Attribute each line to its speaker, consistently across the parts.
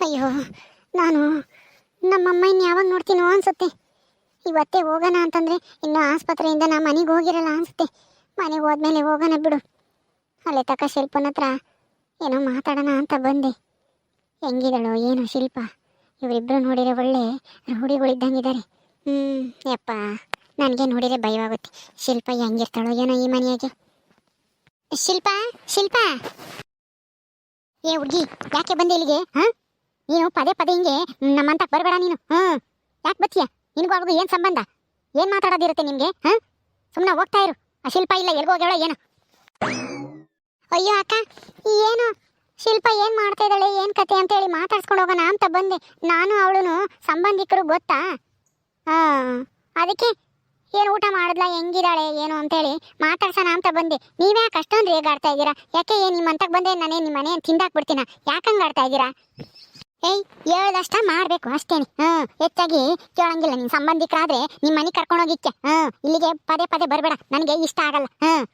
Speaker 1: ಅಯ್ಯೋ, ನಾನು ನಮ್ಮಮ್ಮ ಇನ್ನು ಯಾವಾಗ ನೋಡ್ತೀನೋ ಅನ್ಸುತ್ತೆ. ಇವತ್ತೇ ಹೋಗೋಣ ಅಂತಂದ್ರೆ ಇನ್ನು ಆಸ್ಪತ್ರೆಯಿಂದ ನಾ ಮನೆಗೆ ಹೋಗಿರಲ್ಲ ಅನ್ಸುತ್ತೆ. ಮನೆಗೆ ಹೋದ್ಮೇಲೆ ಹೋಗೋಣ ಬಿಡು. ಅಲ್ಲೇ ತಕ್ಕ ಶಿಲ್ಪನ ಹತ್ರ ಏನೋ ಮಾತಾಡೋಣ ಅಂತ ಬಂದೆ. ಹೆಂಗಿದಳು ಏನೋ ಶಿಲ್ಪ. ಇವರಿಬ್ಬರು ನೋಡಿರೆ ಒಳ್ಳೆ ರೂಢಿಗಳಿದ್ದಂಗಿದ್ದಾರೆ ಹ್ಞೂ ಯಪ್ಪ, ನನಗೆ ನೋಡಿದರೆ ಭಯವಾಗುತ್ತೆ. ಶಿಲ್ಪ ಹೆಂಗಿರ್ತಾಳೋ ಏನೋ ಈ ಮನೆಯಾಗೆ. ಶಿಲ್ಪ ಶಿಲ್ಪ. ಏ ಹುಡುಗಿ, ಯಾಕೆ ಬಂದೆ ಇಲ್ಲಿಗೆ, ಹಾ? ನೀನು ಪದೇ ಪದೇ ಹಿಂಗೆ ನಮ್ಮಂತ ಬರಬೇಡ ನೀನು. ಹ್ಞೂ ಯಾಕೆ ಬತ್ತೀಯ? ನಿನಗೂ ಅವ್ರಿಗೂ ಏನು ಸಂಬಂಧ? ಏನು ಮಾತಾಡೋದಿರುತ್ತೆ ನಿಮಗೆ ಹಾ ಸುಮ್ಮನೆ ಹೋಗ್ತಾ ಇರು. ಆ ಶಿಲ್ಪ ಇಲ್ಲ, ಎಲ್ಗೋ ಹೋಗ್ಯಾಳ ಏನು. ಅಯ್ಯೋ ಅಕ್ಕ, ಏನು? ಶಿಲ್ಪ ಏನು ಮಾಡ್ತಾ ಇದ್ದಾಳೆ, ಏನು ಕತೆ ಅಂತೇಳಿ ಮಾತಾಡ್ಸ್ಕೊಂಡು ಹೋಗೋಣ ಅಂತ ಬಂದೆ. ನಾನು ಅವಳು ಸಂಬಂಧಿಕರು ಗೊತ್ತಾ? ಹಾಂ. ಅದಕ್ಕೆ ಏನು ಊಟ ಮಾಡಿದ್ಲ, ಹೆಂಗಿದ್ದಾಳೆ, ಏನು ಅಂತೇಳಿ ಮಾತಾಡ್ಸೋಣ ಅಂತ ಬಂದೆ. ನೀವೇ ಯಾಕೆ ಅಷ್ಟೊಂದು ರೇಗಾಡ್ತಾ ಇದ್ದೀರಾ? ಯಾಕೆ ಏನು ನಿಮ್ಮ ಅಂತಕ್ಕೆ ಬಂದೆ ನಾನೇ ನಿಮ್ಮ ಮನೆ ತಿಂದಾಕ್ಬಿಡ್ತೀನ? ಯಾಕಂಗೆ ಆಡ್ತಾ ಇದ್ದೀರಾ? ಏಯ್, ಹೇಳ್ದಷ್ಟ ಮಾಡಬೇಕು, ಅಷ್ಟೇನೆ. ಹ್ಮ್ ಹೆಚ್ಚಾಗಿ ಕೇಳಂಗಿಲ್ಲ. ನಿನ್ನ ಸಂಬಂಧಿಕರಾದ್ರೆ ನಿಮ್ಮ ಮನೆ ಕರ್ಕೊಂಡೋಗಿಕ್ಕೆ ಹ್ಮ್ ಇಲ್ಲಿಗೆ ಪದೇ ಪದೇ ಬರಬೇಡ. ನನಗೆ ಇಷ್ಟ ಆಗಲ್ಲ. ಹ್ಮ್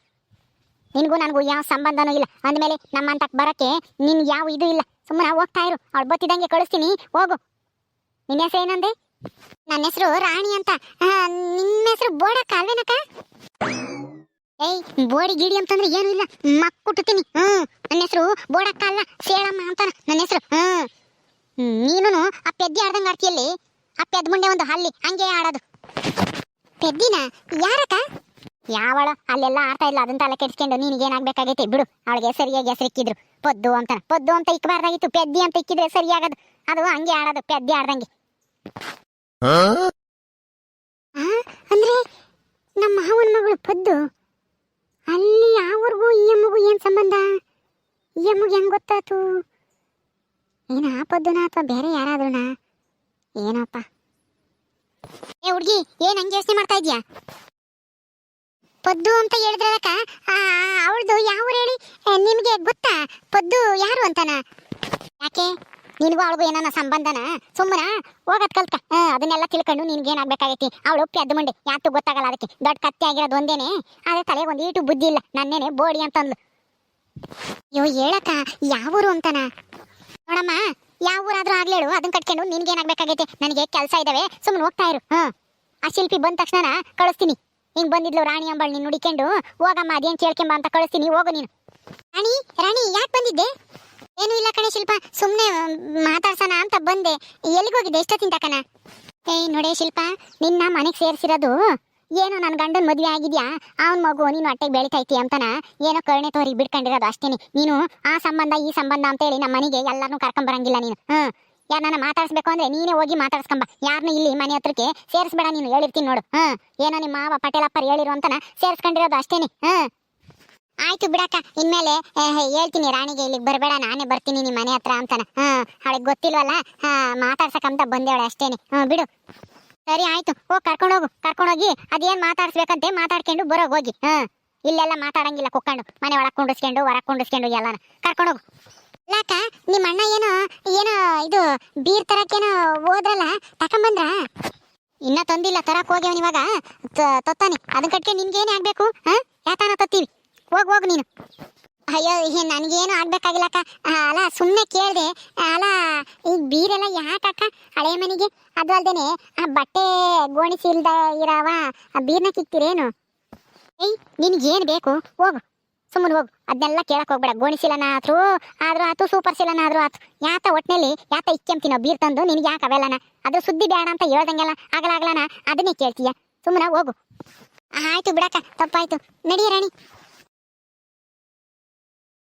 Speaker 1: ನಿನಗೂ ನನಗೂ ಯಾವ ಸಂಬಂಧನೂ ಇಲ್ಲ. ಅಂದಮೇಲೆ ನಮ್ಮಂತಕ್ ಬರಕ್ಕೆ ನಿನ್ಗೆ ಯಾವ ಇದು ಇಲ್ಲ. ಸುಮ್ಮನೆ ಹೋಗ್ತಾ ಇರು. ಅವಳು ಬತ್ತಿದಂಗೆ ಕಳಿಸ್ತೀನಿ. ಹೋಗು. ನಿನ್ನ ಹೆಸರು ಏನಂದೆ? ನನ್ನ ಹೆಸರು ರಾಣಿ ಅಂತ. ನಿನ್ನ ಹೆಸರು ಬೋಡಕ್ಕ ಅಲ್ವೇನಕ್ಕ? ಏಯ್, ಬೋಡಿ ಗಿಡಿ ಅಂತಂದ್ರೆ ಏನು ಇಲ್ಲ. ಮಕ್ಕುಟ್ತೀನಿ ಹ್ಮ್ ನನ್ನ ಹೆಸರು ಬೋಡಕ್ಕ ಅಲ್ಲ, ಸೇಳಮ್ಮ ಅಂತ ನನ್ನ ಹೆಸರು ಹ್ಮ್ ನೀನು ಆ ಮುಂದೆ ಆ ಪೆದ್ ಮುಂಡೆ ಒಂದು ಹಲ್ಲಿ ಹಂಗೆ ಆಡೋದು. ಪೆದ್ದಿನ? ಯಾರಕ್ಕ? ಯಾವಳ? ಅಲ್ಲೆಲ್ಲ ಆಡ್ತಾ ಇಲ್ಲ ಅದನ್ನ ತಲೆ ಕೆಡ್ಸ್ಕೊಂಡು ನಿನಗೇನಾಗ್ಬೇಕಾಗೈತೆ ಬಿಡು. ಅವಳಿಗೆ ಸರಿಯಾಗಿ ಹೆಸರಿಕ್ಕಿದ್ರು ಪೊದ್ದು ಅಂತ. ಪೊದ್ದು ಅಂತ ಇಕ್ಕಬಾರ್ದಾಗಿತ್ತು ಪೆದ್ದಿ ಅಂತ ಇಕ್ಕಿದ್ರೆ ಸರಿಯಾಗದು ಅದು ಹಂಗೆ ಆಡೋದು ಪೆದ್ದಿ ಆಡ್ದಂಗೆ. ಆ, ಅಂದ್ರೆ ನಮ್ಮ ಮಾವನ ಮಗಳು ಪದ್ದು? ಅಲ್ಲಿ ಯಾವ್ರಿಗೂ ಈ ಅಮ್ಮಗೂ ಏನ್ ಸಂಬಂಧ? ಈ ಅಮ್ಮಗೆ ಹೆಂಗ್ ಗೊತ್ತಾತು? ಏನ ಆ ಪದ್ದುನ ಅಥವಾ ಬೇರೆ ಯಾರಾದ್ರೂನಾ? ಏನಪ್ಪ. ಏ ಹುಡ್ಗಿ, ಏನ್ ಹಂಗೆ ಯೋಚನೆ ಮಾಡ್ತಾ ಇದೀಯಾ? ಪದ್ದು ಅಂತ ಹೇಳಿದ್ರಕ್ಕ ಅವಳದು ಯಾವ ಹೇಳಿ? ನಿಮ್ಗೆ ಗೊತ್ತಾ? ಪದ್ದು ಯಾರು ಅಂತಾನ? ಯಾಕೆ? ನಿನಗೂ ಅವಳಿಗೂ ಏನನ್ನ ಸಂಬಂಧನ? ಸುಮ್ಮನ? ಹೋಗತ್ ಕಲ್ಕ ಅದನ್ನೆಲ್ಲ ತಿಳ್ಕೊಂಡು ನಿನ್ಗೆ ಏನಾಗ್ಬೇಕಾಗೈತಿ? ಅವಳು ಒಪ್ಪಿ ಅದ್ದು ಮಂಡೆ ಯಾತು ಗೊತ್ತಾಗಲ್ಲ ಅದಕ್ಕೆ. ದೊಡ್ಡ ಕತ್ತೆ ಆಗಿರೋದು ಒಂದೇನೆ. ಆದ್ರೆ ತಲೆಗೆ ಒಂದು ಈಟು ಬುದ್ಧಿ ಇಲ್ಲ. ನನ್ನೇನೆ ಬೋಡಿ ಅಂತಂದ್ಲು. ಅಯ್ಯೋ, ಹೇಳಕ್ಕ ಯಾವೂರು ಅಂತಾನ? ನೋಡಮ್ಮ ಯಾವ ಊರಾದ್ರೂ ಆಗ್ಲೇಳು ಅದನ್ನ ಕಟ್ಕೊಂಡು ನಿನ್ಗೆ ಏನಾಗ್ಬೇಕಾಗೈತೆ? ನನಗೆ ಕೆಲಸ ಇದಾವೆ ಸುಮ್ಮನೆ ಹೋಗ್ತಾ ಇರು. ಹಾ. ಆ ಶಿಲ್ಪಿ ಬಂದ ತಕ್ಷಣ ಕಳಿಸ್ತೀನಿ. ಹಿಂಗ್ ಬಂದಿದ್ಲು ರಾಣಿ ಅಂಬಾಳ್ ನೀನು ನುಡಿಕೊಂಡು ಹೋಗಮ್ಮ, ಅದೇನ್ ಕೇಳ್ಕೊಂಬ ಅಂತ ಕಳಿಸ್ತೀನಿ, ಹೋಗು ನೀನು. ರಾಣಿ ರಾಣಿ, ಯಾಕೆ ಬಂದಿದ್ದೆ? ಏನು ಇಲ್ಲ ಕಣೆ ಶಿಲ್ಪ ಸುಮ್ಮನೆ ಮಾತಾಡ್ಸೋಣ ಅಂತ ಬಂದೆ. ಎಲ್ಲಿಗೋಗಿದ್ದೆ ಎಷ್ಟೊತ್ತಿನ ತಕನ ಏಯ್, ನೋಡೇ ಶಿಲ್ಪ, ನಿನ್ನ ಮನೆಗೆ ಸೇರಿಸಿರೋದು ಏನೋ ನನ್ನ ಗಂಡನ ಮದುವೆ ಆಗಿದ್ಯಾ? ಅವನ ಮಗು ನೀನು ಹೊಟ್ಟೆಗೆ ಬೆಳಿತೈತಿ ಅಂತನ? ಏನೋ ಕರ್ಣೆ ತೋರಿ ಬಿಡ್ಕೊಂಡಿರೋದು ಅಷ್ಟೇನೆ. ನೀನು ಆ ಸಂಬಂಧ, ಈ ಸಂಬಂಧ ಅಂತೇಳಿ ನಮ್ಮ ಮನೆಗೆ ಎಲ್ಲರನ್ನೂ ಕರ್ಕೊಂಬರಂಗಿಲ್ಲ ನೀನು. ಹ್ಮ್. ಯಾರನ್ನ ಮಾತಾಡಿಸ್ಬೇಕು ಅಂದ್ರೆ ನೀನೇ ಹೋಗಿ ಮಾತಾಡ್ಸ್ಕೊಂಬ. ಯಾರನ್ನ ಇಲ್ಲಿ ಮನೆ ಹತ್ರಕ್ಕೆ ಸೇರಿಸ್ಬೇಡ ನೀನು, ಹೇಳಿರ್ತೀನಿ ನೋಡು. ಹ್ಮ್. ಏನೋ ನಿಮ್ಮ ಮಾವ ಪಟೇಲಪ್ಪರ್ ಹೇಳಿರು ಅಂತನ ಸೇರಿಸ್ಕೊಂಡಿರೋದು ಅಷ್ಟೇನೆ. ಹ್ಮ್. ಆಯ್ತು ಬಿಡಕ್ಕ, ಇನ್ಮೇಲೆ ಹೇಳ್ತೀನಿ, ರಾಣಿಗೆ ಇಲ್ಲಿಗೆ ಬರಬೇಡ, ನಾನೇ ಬರ್ತೀನಿ ನಿಮ್ಮ ಮನೆ ಹತ್ರ ಅಂತನ. ಹಾಂ ಅವಳಿಗೆ ಗೊತ್ತಿಲ್ವಲ್ಲ? ಹಾ ಮಾತಾಡ್ಸಕ್ಕಂತ ಬಂದೇವಳೆ ಅಷ್ಟೇನೆ. ಹ್ಞೂ ಬಿಡು. ಸರಿ ಆಯ್ತು. ಹೋಗಿ. ಕರ್ಕೊಂಡೋಗು ಕರ್ಕೊಂಡೋಗಿ ಅದೇನ್ ಮಾತಾಡ್ಸ್ಬೇಕಂತೆ ಮಾತಾಡ್ಕೊಂಡು ಬರೋ ಹೋಗಿ. ಹಾ. ಇಲ್ಲೆಲ್ಲ ಮಾತಾಡಂಗಿಲ್ಲ ಕುಕ್ಕೊಂಡು ಮನೆ ಒಳಗ್ ಕುಂಡಿಸ್ಕೊಂಡು, ಹೊರಗ್ ಕುಂಡಿಸ್ಕೊಂಡು ಎಲ್ಲಾನ. ಕರ್ಕೊಂಡೋಗು ಲಾಕ ನಿಮ್ಮ ಅಣ್ಣ ಏನು, ಏನೋ ಇದು ಬೀರ್ ತರಕ್ಕೇನೋ ಹೋದ್ರಲ್ಲ, ತಕೊಂಬಂದ್ರ? ಇನ್ನ ತಂದಿಲ್ಲ, ತರಕ್ ಹೋಗ್ಯವನ್ ಇವಾಗ. ತೊತ್ತಾನೆ. ಅದನ್ನ ನಿಮ್ಗೆ ಏನೇ ಆಗ್ಬೇಕು ಹಾ? ಯಾತಾನ ತತ್ತೀವಿ. ಹೋಗ್ ಹೋಗ್ ನೀನು. ಅಯ್ಯೋ ಏ ನನಗೇನು ಆಗ್ಬೇಕಾಗಿಲ್ಲ ಅಕ್ಕ. ಅಲ್ಲ ಸುಮ್ಮನೆ ಕೇಳಿದೆ. ಅಲ್ಲ, ಈ ಬೀರೆಲ್ಲ ಯಾಕಕ್ಕ ಹಳೆ ಮನೆಗೆ? ಅದು ಅಲ್ದೇನೆ, ಆ ಬಟ್ಟೆ ಗೋಣಿಸಿಲ್ದ ಇರಾವ, ಆ ಬೀರ್ನ ಕಿಕ್ತಿರೇನು ಏಯ್, ನಿನಗೇನು ಬೇಕು? ಹೋಗು. ಸುಮ್ಮನೆ ಹೋಗು. ಅದನ್ನೆಲ್ಲ ಕೇಳಕ್ಕೆ ಹೋಗ್ಬೇಡ. ಗೋಣಿಸಿಲನ ಆದರೂ ಆದರೂ ಆತು ಸೂಪರ್ ಸಿಲನ ಆದರೂ ಆತು. ಯಾತ ಒಟ್ಟಿನಲ್ಲಿ ಯಾತ ಇಕ್ಕೆಂಬ್ತೀನೋ ಬೀರ್ ತಂದು ನಿನಗೆ ಯಾಕೆ ಅವೆಲ್ಲನ? ಅದ್ರ ಸುದ್ದಿ ಬೇಡ ಅಂತ ಹೇಳ್ದಂಗೆಲ್ಲ ಆಗಲಾಗಲನ? ಅದನ್ನೇ ಕೇಳ್ತೀಯ. ಸುಮ್ಮನೆ ಹೋಗು. ಆಯಿತು ಬಿಡಕ್ಕ, ತಪ್ಪಾಯ್ತು. ನಡಿಯ ರಾಣಿ.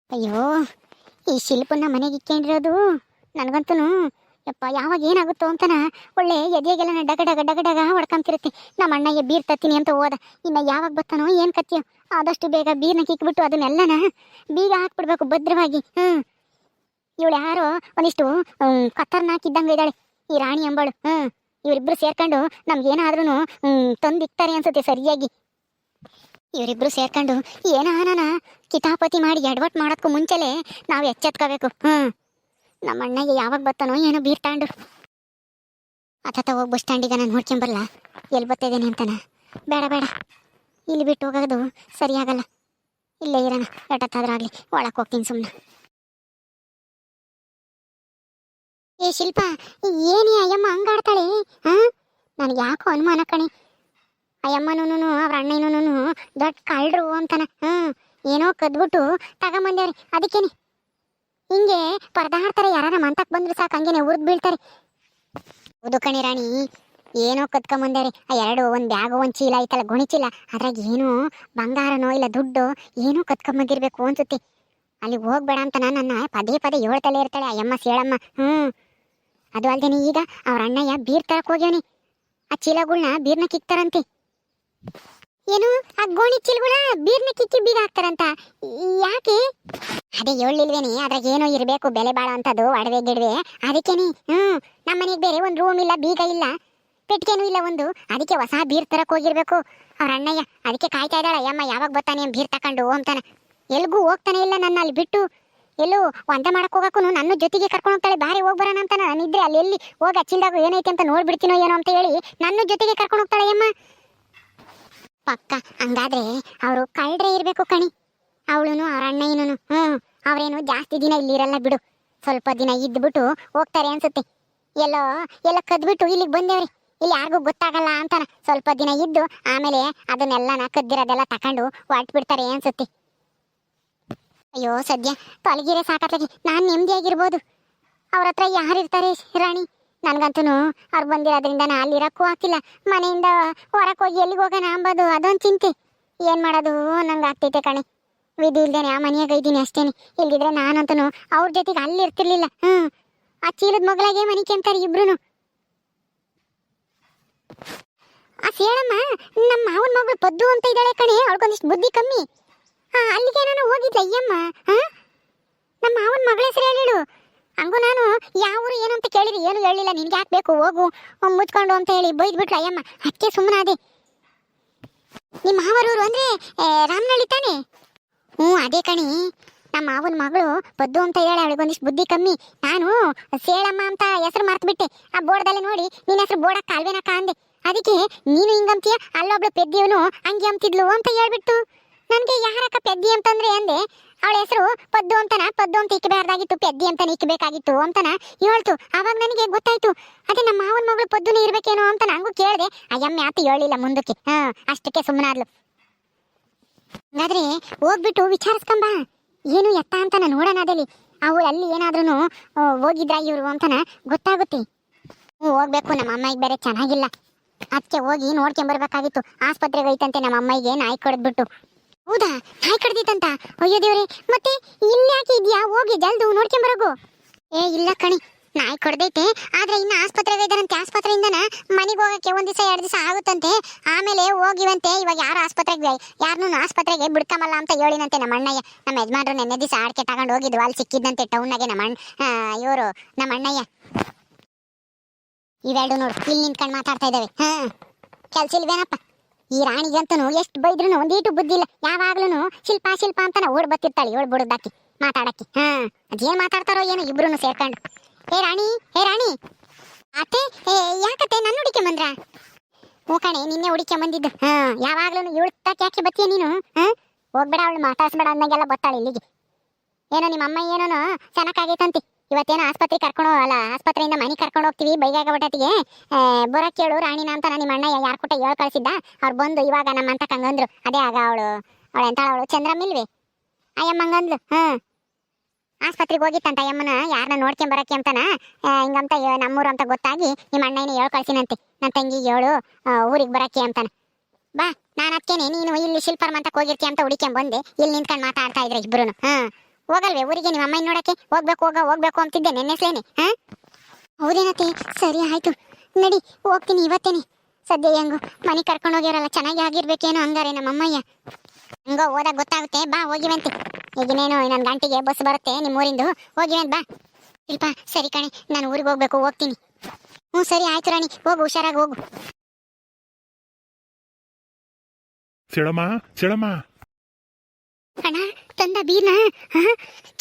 Speaker 1: ಅಯ್ಯೋ, ಈ ಶಿಲ್ಪನ ಮನೆಗೆ ಇಕ್ಕೊಂಡಿರೋದು ನನಗಂತೂ ಯಪ್ಪ, ಯಾವಾಗ ಏನಾಗುತ್ತೋ ಅಂತನ ಒಳ್ಳೆ ಎದೆಗೆಲ್ಲ ಡಗ ಡಗ ಡಗ ಡಗ ಹೊಡ್ಕೊಂತಿರುತ್ತೆ. ನಮ್ಮ ಅಣ್ಣಗೆ ಬೀರ್ ತತ್ತೀನಿ ಅಂತ ಹೋದ ಇನ್ನು ಯಾವಾಗ ಬರ್ತಾನೋ ಏನು ಕತ್ತಿಯೋ ಆದಷ್ಟು ಬೇಗ ಬೀರ್ನ ಕಿಕ್ಬಿಟ್ಟು ಅದನ್ನೆಲ್ಲನ ಬೀಗ ಹಾಕ್ಬಿಡ್ಬೇಕು ಭದ್ರವಾಗಿ. ಹ್ಞೂ ಇವಳು ಯಾರೋ ಒಂದಿಷ್ಟು ಖತರ್ನಾಕ್ ಇದ್ದಂಗೆ ಇದ್ದಾಳೆ. ಈ ರಾಣಿ ಅಂಬಳು ಹ್ಞೂ ಇವರಿಬ್ರು ಸೇರ್ಕೊಂಡು ನಮ್ಗೇನಾದ್ರೂ ತಂದಿಕ್ತಾರೆ ಅನ್ಸುತ್ತೆ ಸರಿಯಾಗಿ. ಇವರಿಬ್ರು ಸೇರ್ಕೊಂಡು ಏನಾನ ಕಿತಾಪತಿ ಮಾಡಿ ಎಡವಟ್ ಮಾಡೋದಕ್ಕೂ ಮುಂಚೆಲೇ ನಾವು ಎಚ್ಚೆತ್ಕೋಬೇಕು. ಹ್ಮ್. ನಮ್ಮ ಅಣ್ಣಗೆ ಯಾವಾಗ ಬರ್ತಾನೋ ಏನೋ ಬೀರ್ತಾಂಡು ಅತ್ತ ಹೋಗಿ ಬಸ್ ಸ್ಟ್ಯಾಂಡಿಗೆ ನಾನು ನೋಡ್ಕೊಂಬರಲ್ಲ ಎಲ್ಲಿ ಬರ್ತಿದ್ದೀನಿ ಅಂತಾನ? ಬೇಡ ಬೇಡ. ಇಲ್ಲಿ ಬಿಟ್ಟು ಹೋಗೋದು ಸರಿಯಾಗಲ್ಲ. ಇಲ್ಲೇ ಇರೋಣ. ಆಗಲಿ. ಒಳಕ್ಕೆ ಹೋಗ್ತೀನಿ ಸುಮ್ಮನೆ ಏ ಶಿಲ್ಪ ಏನೇ ಅಯ್ಯಮ್ಮ ಹಂಗಾಡ್ತಾಳೆ? ಹಾಂ? ನನಗೆ ಯಾಕೋ ಅನುಮಾನ ಕಣೆ. ಅಯ್ಯಮ್ಮನೂ ಅವ್ರ ಅಣ್ಣನೂ ದೊಡ್ಡ ಕಳ್ಳರು ಅಂತಾನ. ಹ್ಮ್ ಏನೋ ಕದ್ಬಿಟ್ಟು ತಗೊಂಬಂದೇವ್ರಿ, ಅದಕ್ಕೇನೆ. ಹಿಂಗೆ ಪರದಾಡ್ತಾರೆ ಯಾರ ಮಂತಕ್ ಬಂದ್ರು ಸಾಕು, ಹಂಗೇನೆ ಉರ್ದು ಬೀಳ್ತಾರೆ. ಹೌದು ಕಣಿ ರಾಣಿ, ಏನೋ ಕತ್ಕೊಂಬಂದೇವ್ರಿ ಆ ಎರಡು, ಒಂದು ಬ್ಯಾಗ್, ಒಂದು ಚೀಲ ಐತಲ್ಲ, ಗುಣಿ ಚೀಲ. ಅದ್ರಾಗ ಏನೋ ಬಂಗಾರನೋ ಇಲ್ಲ ದುಡ್ಡು, ಏನೋ ಕತ್ಕೊಂಬಂದಿರ್ಬೇಕು ಅನ್ಸುತ್ತೆ. ಅಲ್ಲಿ ಹೋಗ್ಬೇಡ ಅಂತ ನನ್ನ ಪದೇ ಪದೇ ಹೇಳ್ತಲೇ ಇರ್ತಾಳೆ, ಅಯ್ಯಮ್ಮ, ಸೇಳಮ್ಮ. ಹ್ಮ್ ಅದು ಅಲ್ದೇನೆ ಈಗ ಅವ್ರ ಅಣ್ಣಯ್ಯ ಬೀರ್ ತರಕ್ಕೆ ಹೋಗ್ಯಾನಿ ಆ ಚೀಲಗಳ್ನ ಬೀರ್ನ ಕಿಕ್ತಾರಂತೆ. ಏನು? ಆ ಗೋಣಿ ಚೀಲಗಳ ಬೀರ್ನ ಕಿಕ್ಕಿ ಬೀಗ ಹಾಕ್ತಾರಂತ. ಯಾಕೆ? ಅದೇ ಹೇಳಿಲ್ವೇನಿ ಅದ್ರಾಗ ಏನೋ ಇರಬೇಕು, ಬೆಲೆ ಬಾಳ ಅಂತದ್ದು ಒಡವೆ ಗಿಡವೆ. ಅದಕ್ಕೇನೆ? ಹ್ಮ್ ನಮ್ಮ ಮನೆಗೆ ಬೇರೆ ಒಂದು ರೂಮ್ ಇಲ್ಲ, ಬೀಗ ಇಲ್ಲ. ಪೆಟ್ಟಿಗೆನೂ ಇಲ್ಲ ಒಂದು. ಅದಕ್ಕೆ ಹೊಸ ಬೀರ್ ತರಕ್ ಹೋಗಿರ್ಬೇಕು. ಅವ್ರ ಅಣ್ಣಯ್ಯ, ಅದಕ್ಕೆ ಕಾಯ್ತಾ ಇದ್ದಾಳೆ. ಯಮ್ಮ, ಯಾವಾಗ ಬರ್ತಾನೆ ಬೀರ್ ತಕೊಂಡು ಹೋಗ್ತಾನೆ ಎಲ್ಗೂ ಹೋಗ್ತಾನೆ ಇಲ್ಲ ನನ್ನ ಅಲ್ಲಿ ಬಿಟ್ಟು. ಎಲ್ಲೂ ಒಂದ ಮಾಡಕ್ ಹೋಗಕ್ಕೂ ನನ್ನ ಜೊತೆಗೆ ಕರ್ಕೊಂಡು ಹೋಗ್ತಾಳೆ. ಬಾರಿ ಹೋಗಿ ಬರೋಣ ಅಂತ ನಾನು ಇದ್ರೆ ಅಲ್ಲಿ ಎಲ್ಲಿ ಹೋಗಿ ಹಚ್ಚಿಲ್ದಾಗ ಏನೈತೆ ಅಂತ ನೋಡ್ಬಿಡ್ತೀನೋ ಏನೋ ಅಂತ ಹೇಳಿ ನನ್ನ ಜೊತೆಗೆ ಕರ್ಕೊಂಡು ಹೋಗ್ತಾಳೆ ಅಮ್ಮ ಪಕ್ಕ, ಹಂಗಾದ್ರೆ ಅವರು ಕಳ್ರೆ ಇರ್ಬೇಕು ಕಣಿ. ಅವಳುನು, ಅವ್ರ ಅಣ್ಣಯ್ಯನೂ ಹ್ಞೂ ಅವರೇನು ಜಾಸ್ತಿ ದಿನ ಇಲ್ಲಿರಲ್ಲ ಬಿಡು. ಸ್ವಲ್ಪ ದಿನ ಇದ್ಬಿಟ್ಟು ಹೋಗ್ತಾರೆ ಅನ್ಸುತ್ತೆ. ಎಲ್ಲೋ, ಎಲ್ಲ ಕದ್ಬಿಟ್ಟು ಇಲ್ಲಿಗೆ ಬಂದೇವ್ರಿ. ಇಲ್ಲಿ ಯಾರಿಗೂ ಗೊತ್ತಾಗಲ್ಲ ಅಂತಾನ. ಸ್ವಲ್ಪ ದಿನ ಇದ್ದು ಆಮೇಲೆ ಅದನ್ನೆಲ್ಲನ ಕದ್ದಿರೋದೆಲ್ಲ ತಕೊಂಡು ಹೊರ್ಟ್ ಬಿಡ್ತಾರೆ ಅನ್ಸುತ್ತೆ. ಅಯ್ಯೋ ಸದ್ಯ, ತೊಲಗಿರೆ ಸಾಕಾಗಿ ನಾನು ನೆಮ್ಮದಿಯಾಗಿರ್ಬೋದು ಅವ್ರ ಹತ್ರ ಯಾರಿರ್ತಾರೆ ರಾಣಿ? ನನ್ಗಂತೂ ಅವ್ರು ಬಂದಿರೋದ್ರಿಂದ ನಾ ಅಲ್ಲಿರಕ್ಕೂ ಆಗ್ತಿಲ್ಲ. ಮನೆಯಿಂದ ಹೊರಕ್ಕೆ ಹೋಗಿ ಎಲ್ಲಿಗೆ ಹೋಗೋಣ ಅಂಬೋದು ಅದೊಂದು ಚಿಂತೆ. ಏನು ಮಾಡೋದು ನಂಗೆ ಆಗ್ತೈತೆ ಕಣೆ. ವಿಧಿ ಇಲ್ದೇನೆ ಆ ಮನೆಯಾಗ ಇದ್ದೀನಿ ಅಷ್ಟೇನೆ. ಇಲ್ದಿದ್ರೆ ನಾನಂತೂ ಅವ್ರ ಜೊತೆಗೆ ಅಲ್ಲಿ ಇರ್ತಿರ್ಲಿಲ್ಲ. ಹ್ಞೂ ಆ ಚೀಲದ ಮಗಳಾಗೆ ಮನೆ ಕೆಂತಾರೆ ಇಬ್ರು ಆ ಸೇಳಮ್ಮ ನಮ್ಮ ಮಾವನ ಮಗಳು ಪದ್ದು ಅಂತ ಇದ್ದಾಳೆ ಕಣೆ. ಅವಳಿಗೊಂದಿಷ್ಟು ಬುದ್ಧಿ ಕಮ್ಮಿ. ಹಾಂ ಅಲ್ಲಿಗೆ ನಾನು ಹೋಗಿದ್ದೆ ಅಯ್ಯಮ್ಮ? ಹಾಂ ನಮ್ಮ ಮಾವನ ಮಗಳ ಹೆಸರು ಹೇಳಿಡು ಹಂಗೂ ನಾನು, ಯಾವ ಊರು ಏನು ಅಂತ ಕೇಳಿರಿ, ಏನು ಹೇಳಿಲ್ಲ ನಿನ್ಗೆ ಯಾಕೆ ಬೇಕು, ಹೋಗು ಮುಚ್ಕೊಂಡು ಅಂತ ಹೇಳಿ ಬೈದ್ಬಿಟ್ಲ ಅಯ್ಯಮ್ಮ. ಅದಕ್ಕೆ ಸುಮ್ಮನಾದೆ ನಿಮ್ಮ ಮಾವರೂರು ಅಂದ್ರೆ ರಾಮನಳ್ಳಿ ತಾನೆ? ಹ್ಞೂ, ಅದೇ ಕಣಿ. ನಮ್ಮ ಮಾವನ ಮಗಳು ಬದ್ದು ಅಂತ ಹೇಳಿ ಅವಳಿಗೊಂದಿಷ್ಟು ಬುದ್ಧಿ ಕಮ್ಮಿ. ನಾನು ಸೇಳಮ್ಮ ಅಂತ ಹೆಸರು ಮರ್ತ್ಬಿಟ್ಟೆ. ಆ ಬೋರ್ಡಲ್ಲಿ ನೋಡಿ, ನಿನ್ನ ಹೆಸರು ಬೋರ್ಡಕ್ಕೆ, ಕಾಲ್ವೇನಕ್ಕ ಅಂದೆ. ಅದಕ್ಕೆ ನೀನು ಹಿಂಗಂತೀಯ? ಅಲ್ಲೊಬ್ಳು ಪೆದ್ದಿಯವನು ಹಂಗೆ ಅಂತಿದ್ಲು ಅಂತ ಹೇಳ್ಬಿಟ್ಟು. ನನಗೆ ಯಾರಕ್ಕ ಪೆದ್ದಿ ಅಂತಂದ್ರೆ ಅಂದೆ ಅವಳ ಹೆಸರು ಪದ್ದು ಅಂತನ? ಪದ್ದು ಅಂತ ಇಕ್ಕಬಾರ್ದಾಗಿತ್ತು ಪೆದ್ದಿ ಅಂತ ಇಕ್ಕಬೇಕಾಗಿತ್ತು ಅಂತನ? ಹೇಳ್ತು, ಅವಾಗ ನನಗೆ ಗೊತ್ತಾಯ್ತು. ಅದೇ ನಮ್ಮ ಮಾವನ ಮಗಳು ಪದ್ದುನೇ ಇರ್ಬೇಕೇನೋ ಅಂತ ನಂಗೂ ಕೇಳಿದೆ. ಅಯ್ಯಮ್ಮ, ಆತ ಹೇಳಿಲ್ಲ ಮುಂದಕ್ಕೆ. ಹಾ, ಅಷ್ಟಕ್ಕೆ ಸುಮ್ಮನಾದ್ಲು ಹಂಗಾದ್ರೆ ಹೋಗ್ಬಿಟ್ಟು ವಿಚಾರಿಸ್ಕೊಂಬ. ಏನು ಎತ್ತ ಅಂತನ ನೋಡೋಣ ಅದಲ್ಲಿ? ಅವಳು ಅಲ್ಲಿ ಏನಾದ್ರೂ ಹೋಗಿದ್ರ ಇವರು ಅಂತನ ಗೊತ್ತಾಗುತ್ತೆ. ಹ್ಞೂ, ಹೋಗ್ಬೇಕು. ನಮ್ಮ ಅಮ್ಮಗೆ ಬೇರೆ ಚೆನ್ನಾಗಿಲ್ಲ. ಅದಕ್ಕೆ ಹೋಗಿ ನೋಡ್ಕೊಂಬರ್ಬೇಕಾಗಿತ್ತು. ಆಸ್ಪತ್ರೆಗೆ ಹೋಯ್ತಂತೆ ನಮ್ಮ ಅಮ್ಮಗೆ ನಾಯಿ ಕಡ್ದ್ಬಿಟ್ಟು. ಹೌದಾ? ನಾಯಿ ಕಡ್ದಿತ್ತಂತ? ಅಯ್ಯೋ ದೇವ್ರೆ, ಮತ್ತೆ ಇಲ್ಲಿ ಯಾಕೆ ಇದೆಯಾ? ಹೋಗಿ ಜಲ್ದು ನೋಡ್ಕೊಂಬರೋಗು ಏ, ಇಲ್ಲ ಕಣಿ, ನಾಯಿ ಕಡ್ದೈತೆ, ಆದ್ರೆ ಇನ್ನು ಆಸ್ಪತ್ರೆಗೆ ಇದ್ದಾರಂತೆ ಆಸ್ಪತ್ರೆಯಿಂದನ ಮನೆಗೆ ಹೋಗಕ್ಕೆ ಒಂದ್ ದಿವಸ, ಎರಡು ದಿವಸ ಆಗುತ್ತಂತೆ. ಆಮೇಲೆ ಹೋಗಿವಂತೆ, ಇವಾಗ ಯಾರು ಆಸ್ಪತ್ರೆಗೆ ಯಾರನ್ನೂ ಆಸ್ಪತ್ರೆಗೆ ಬಿಡ್ಕಮಲ್ಲ ಅಂತ ಹೇಳಿನಂತೆ ನಮ್ಮ ಅಣ್ಣಯ್ಯ. ನಮ್ಮ ಯಜಮಾನ್ರು ನೆನ್ನೆ ದಿವಸ ಆಡ್ಕೆ ತಗೊಂಡು ಹೋಗಿದ್ವು ಅಲ್ಲಿ ಸಿಕ್ಕಿದ್ದಂತೆ ಟೌನ್ನಾಗೆ ನಮ್ಮ ಅಣ್ಣ ಇವರು, ನಮ್ಮ ಅಣ್ಣಯ್ಯ. ಇವೆರಡು ನೋಡು, ಇಲ್ಲಿ ನಿಂತ್ಕೊಂಡು ಮಾತಾಡ್ತಾ ಇದ್ದಾವೆ. ಹಾ ಕೆಲ್ಸ ಇಲ್ವೇನಪ್ಪ? ಈ ರಾಣಿಗಂತನು ಎಷ್ಟು ಬೈದ್ರು ಒಂದೀಟು ಬುದ್ಧಿ ಇಲ್ಲ. ಯಾವಾಗ್ಲೂ ಶಿಲ್ಪ ಶಿಲ್ಪ ಅಂತ ಓಡ್ ಬತ್ತಿರ್ತಾಳೆ ಇವಳು ಬುಡದಾಕಿ, ಮಾತಾಡಕ್ಕೆ. ಹಾ, ಅದೇನ್ ಮಾತಾಡ್ತಾರೋ ಏನೋ ಇಬ್ರು ಸೇರ್ಕೊಂಡು. ಹೇ ರಾಣಿ ಹೇ ರಾಣಿ. ಅತ್ತೆ ಹೇ ಯಾಕತ್ತೆ ನನ್ನ ಹುಡುಕೆ ಬಂದ್ರ? ಹ್ಞೂ ಕಣೆ, ನಿನ್ನೆ ಹುಡುಕೆ ಬಂದಿದ್ದು. ಹಾ ಯಾವಾಗ್ಲೂ ಇವಳ್ತಾಕ ಯಾಕೆ ಬತ್ತೀಯ ನೀನು? ಹಾ? ಹೋಗ್ಬೇಡ, ಅವಳು ಮಾತಾಡ್ಸ್ಬೇಡ ಅಂದಂಗೆಲ್ಲ ಬತ್ತಾಳೆ ಇಲ್ಲಿಗೆ. ಏನೋ ನಿಮ್ಮ ಅಮ್ಮ ಏನೋ ಚೆನ್ನಾಗಾಗೈತಂತೆ ಇವತ್ತೇನೋ ಆಸ್ಪತ್ರೆ ಕರ್ಕೊಂಡು ಅಲ್ಲ ಆಸ್ಪತ್ರೆಯಿಂದ ಮನೆ ಕರ್ಕೊಂಡು ಹೋಗ್ತೀವಿ, ಬೈಗಾಗ ಬಟಾಟಿಗೆ ಬರೋಕ್ ಕೇಳು ರಾಣಿನ ಅಂತ ನಿಮ್ಮ ಅಣ್ಣ ಯಾರು ಕೊಟ್ಟ ಹೇಳ್ ಕಳಿಸಿದ್ದ? ಅವ್ರು ಬಂದು ಇವಾಗ ನಮ್ಮ ಅಂತ ಕಂಗಂದ್ರು. ಅದೇ ಆಗ ಅವಳು ಅವಳು ಎಂತ ಅವಳು? ಚಂದ್ರಮ್ಮಿಲ್ವಿ ಅಯ್ಯಮ್ಮಂಗಂದ್ಲು ಹ್ಞೂ ಆಸ್ಪತ್ರೆಗೆ ಹೋಗಿತ್ತಂತ ಅಯ್ಯಮ್ಮನ? ಯಾರನ್ನ ನೋಡ್ಕೊಂಡ್ ಬರಕ್ಕೆ ಅಂತನ? ಹಿಂಗಂತ ನಮ್ಮೂರು ಅಂತ ಗೊತ್ತಾಗಿ ನಿಮ್ಮ ಅಣ್ಣನ ಹೇಳ್ ಕಳ್ಸಿನಂತೆ. ನನ್ನ ತಂಗಿ ಹೇಳು ಊರಿಗೆ ಬರಕ್ಕೆ ಅಂತಾನ. ಬಾ, ನಾನು ಅದಕ್ಕೇನೆ ನೀನು ಇಲ್ಲಿ ಶಿಲ್ಪರ್ ಅಂತ ಹೋಗಿರ್ತೀಯ ಅಂತ ಬಂದೆ ಇಲ್ಲಿ ನಿಂತ್ಕೊಂಡು ಮಾತಾಡ್ತಾ ಇದ್ರೆ ಇಬ್ರು ಹಾಂ ಹೋಗಲ್ವೇ? ಊರಿಗೆ ನಿಮ್ಮ ಅಮ್ಮನ ನೋಡಕ್ಕೆ ಹೋಗ್ಬೇಕು, ಹೋಗ, ಹೋಗ್ಬೇಕು ಅಂತಿದ್ದೆ ನೆನ್ನೆಸ್ಲೇನೆ ಹಾ? ಹೌದೇನತ್ತೆ? ಸರಿ, ಆಯ್ತು. ನಡಿ, ಹೋಗ್ತೀನಿ, ಇವತ್ತೇನೆ. ಸದ್ಯ ಹೆಂಗು, ಮನೆ ಕರ್ಕೊಂಡು ಹೋಗಿರಲ್ಲ, ಚೆನ್ನಾಗಿ ಆಗಿರ್ಬೇಕೇನೋ ಹಂಗಾರೆ ನಮ್ಮ ಅಮ್ಮಯ್ಯ ಹಂಗೋ, ಹೋದಾಗ ಗೊತ್ತಾಗುತ್ತೆ, ಬಾ, ಹೋಗಿವಂತೆ. ಈಗಿನೇನು ನನ್ನ ಗಂಟಿಗೆ ಬಸ್ ಬರುತ್ತೆ ನಿಮ್ಮ ಊರಿಂದು ಹೋಗಿವಂತ, ಬಾ. ಶಿಲ್ಪ, ಸರಿ ಕಣೆ, ನಾನು ಊರಿಗೆ ಹೋಗ್ಬೇಕು, ಹೋಗ್ತೀನಿ. ಹ್ಞೂ, ಸರಿ, ಆಯ್ತು ರಾಣಿ, ಹೋಗು, ಹುಷಾರಾಗಿ ಹೋಗು.
Speaker 2: ಸೆಳಮ್ಮ ಸೆಳಮ್ಮ
Speaker 1: ಅಣ್ಣ, ತಂದ ಬೀರ್ನ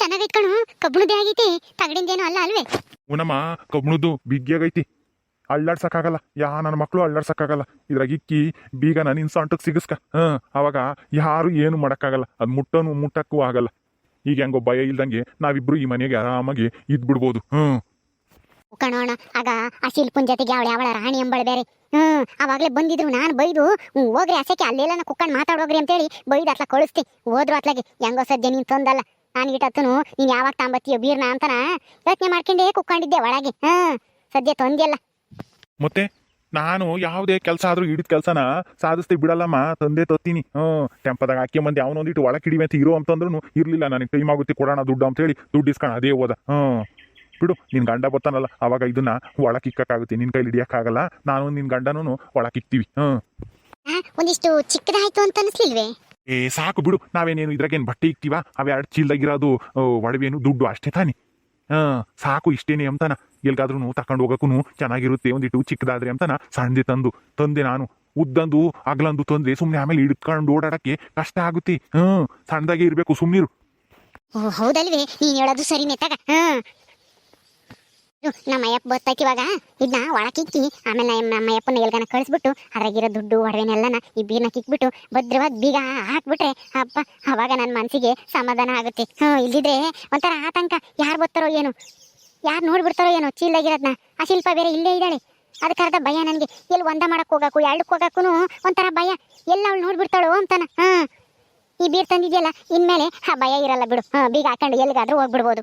Speaker 1: ಚೆನ್ನಾಗೈತ್ ಕಣು. ಆಗೈತಿ, ತಗಡಿಂದೇನೋ ಅಲ್ಲ ಅಲ್ವೇ?
Speaker 2: ಉನಮ್ಮ ಕಬ್ಣದ್ದು ಬಿಗ್ಗಿಯಾಗೈತಿ ಅಳ್ಳಾಡ್ಸಕ್ಕಾಗಲ್ಲ, ಯಾ ನನ್ನ ಮಕ್ಕಳು ಅಳ್ಳಾಡ್ಸಕ್ಕಾಗಲ್ಲ. ಇದ್ರಾಗ ಇಕ್ಕಿ ಬೀಗ ನಿನ್ ಇನ್ಸಾಂಟಕ್ಕೆ ಸಿಗಿಸ್ಕ, ಹಾಂ, ಅವಾಗ ಯಾರು ಏನು ಮಾಡಕ್ಕಾಗಲ್ಲ. ಅದು ಮುಟ್ಟನು ಮುಟ್ಟಕ್ಕೂ ಆಗಲ್ಲ. ಈಗ ಹೆಂಗೋ ಭಯ ಇಲ್ದಂಗೆ ನಾವಿಬ್ರು ಈ ಮನೆಗೆ ಆರಾಮಾಗಿ ಇದ್ಬಿಡ್ಬೋದು, ಹ್ಮ್.
Speaker 1: ಕಣೋಣ ಆಗ ಆ ಶಿಲ್ಪುನ್ ಜೊತೆಗೆ ಅವಳ ಅವಳ ರಾಣಿ ಎಂಬಳು ಬೇರೆ. ಹ್ಮ್, ಅವಾಗ್ಲೇ ಬಂದಿದ್ರು, ನಾನು ಬೈದು. ಹೋಗ್ರಿ ಅಸಕ್ಕೆ ಅಲ್ಲೆಲ್ಲ ಕುಕ್ಕಂಡು ಮಾತಾಡೋಗ್ರಿ ಅಂತೇಳಿ ಬೈದು ಅತ್ಲ ಕಳಿಸ್ತಿ. ಹೋದ್ರು ಅತ್ಲಾಗೆ, ಹೆಂಗೋ ಸದ್ಯ ನೀನ್ ತೊಂದಲ್ಲ. ನಾನು ಇಟ್ಟತ್ತನು ನೀನ್ ಯಾವಾಗ ತಾಂಬತ್ತೀಯ, ಬೀರ್ನ ಅಂತನ ಯೋಚನೆ ಮಾಡ್ಕೊಂಡೇ ಕುಕ್ಕೊಂಡಿದ್ದೆ ಒಳಗೆ. ಹ್ಮ್, ಸದ್ಯ ತಂದೆಲ್ಲ
Speaker 2: ಮತ್ತೆ ನಾನು ಯಾವುದೇ ಕೆಲಸ ಆದ್ರೂ ಹಿಡಿದ ಕೆಲಸನ ಸಾಧಿಸ್ತಿ ಬಿಡಲ್ಲಮ್ಮ, ತಂದೆ ತತ್ತೀನಿ. ಹ್ಞೂ ಟೆಂಪದಾಗ ಹಾಕಿ ಮಂದಿ ಅವನೊಂದಿಟ್ಟು ಒಳಗೆ ಹಿಡಿವೆ ಅಂತ ಇರೋ ಅಂತಂದ್ರೂ ಇರ್ಲಿಲ್ಲ ನನಗೆ. ಟೈಮ್ ಆಗುತ್ತೆ ಕೊಡೋಣ ದುಡ್ಡು ಅಂತೇಳಿ ದುಡ್ಡು ಇಸ್ಕೊಂಡು ಅದೇ ಹೋದ. ಹ್ಞೂ ಬಿಡು ನಿನ್ ಗಂಡ ಬರ್ತಾನಲ್ಲ ಅವಾಗ ಇದನ್ನ ಒಳಗೆ ಇಕ್ಕಾಗುತ್ತೆ ನಿನ್ ಕೈಲಿ ಹಿಡಿಯಕ್ಕಾಗಲ್ಲ. ನಾನು ನಿನ್ ಗಂಡನೂ ಒಳಗೆ ಇಕ್ತೀವಿ. ಹ್ಞೂ
Speaker 1: ಒಂದಿಷ್ಟು ಚಿಕ್ಕದಾಯ್ತು ಅಂತ ಅನಿಸ್ಲಿಲ್ವೇ?
Speaker 2: ಏ ಸಾಕು ಬಿಡು. ನಾವೇನೇನು ಇದ್ರಾಗೇನು ಬಟ್ಟೆ ಇಕ್ತೀವ? ಅವೆರಡು ಚೀಲ್ದಾಗಿರೋದು ಒಡವೇನು ದುಡ್ಡು ಅಷ್ಟೇ ತಾನೆ. ಹಾಂ ಸಾಕು ಇಷ್ಟೇನೆ ಅಂತಾನ. ಎಲ್ಗಾದ್ರೂ ತಕೊಂಡು ಹೋಗಕ್ಕೂ ಚೆನ್ನಾಗಿರುತ್ತೆ. ಒಂದಿಟ್ಟು ಚಿಕ್ಕದಾದ್ರೆ ಅಂತಾನ ಸಣ್ಣದೇ ತಂದು ತಂದೆ ನಾನು. ಉದ್ದಂದು ಅಗ್ಲಂದು ತಂದ್ರೆ ಸುಮ್ಮನೆ ಆಮೇಲೆ ಹಿಡ್ಕೊಂಡು ಓಡಾಡಕ್ಕೆ ಕಷ್ಟ ಆಗುತ್ತೆ. ಹ್ಮ್ ಸಣ್ಣದಾಗೆ ಇರಬೇಕು ಸುಮ್ಮನಿರು
Speaker 1: ಹೌದಲ್ವೇ? ನೀನ್ ಹೇಳೋದು ಸರಿನೇ ತಗ. ನಮ್ಮ ಅಯ್ಯಪ್ಪ ಬರ್ತೈತಿ ಇವಾಗ. ಇದನ್ನ ಒಳಕಿಕ್ಕಿ ಆಮೇಲೆ ನಮ್ಮ ಅಯ್ಯಪ್ಪನ ಎಲ್ಗನ ಕಳಿಸ್ಬಿಟ್ಟು ಅದ್ರಾಗಿರೋ ದುಡ್ಡು, ಒಡವೆನೆಲ್ಲನ ಈ ಬೀರ್ನ ಕಿಕ್ಬಿಟ್ಟು ಭದ್ರವಾಗಿ ಬೀಗ ಹಾಕ್ಬಿಟ್ರೆ ಅಪ್ಪ, ಅವಾಗ ನನ್ನ ಮನಸ್ಸಿಗೆ ಸಮಾಧಾನ ಆಗುತ್ತೆ. ಹ್ಞೂ ಇಲ್ಲಿದ್ರೆ ಒಂಥರ ಆತಂಕ. ಯಾರು ಬರ್ತಾರೋ ಏನು? ಯಾರು ನೋಡ್ಬಿಡ್ತಾರೋ ಏನೋ? ಚೀಲಾಗಿರೋದನ್ನ ಆ ಶಿಲ್ಪ ಬೇರೆ ಇಲ್ಲೇ ಇದ್ದಾಳೆ. ಅದಕ್ಕೆ ಭಯ ನನಗೆ. ಎಲ್ಲಿ ಒಂದ ಮಾಡಕ್ಕೆ ಹೋಗಕ್ಕೂ ಎರಡಕ್ಕೆ ಹೋಗಕ್ಕೂ ಒಂಥರ ಭಯ. ಎಲ್ಲ ಅವಳು ನೋಡ್ಬಿಡ್ತಾಳೋ ಅಂತಾನ. ಹಾಂ ಈ ಬೀರ್ ತಂದಿದೆಯಲ್ಲ, ಇನ್ಮೇಲೆ ಆ ಭಯ ಇರಲ್ಲ ಬಿಡು. ಹಾಂ ಬೀಗ ಹಾಕೊಂಡು ಎಲ್ಲಿಗಾದ್ರೂ ಹೋಗ್ಬಿಡ್ಬೋದು.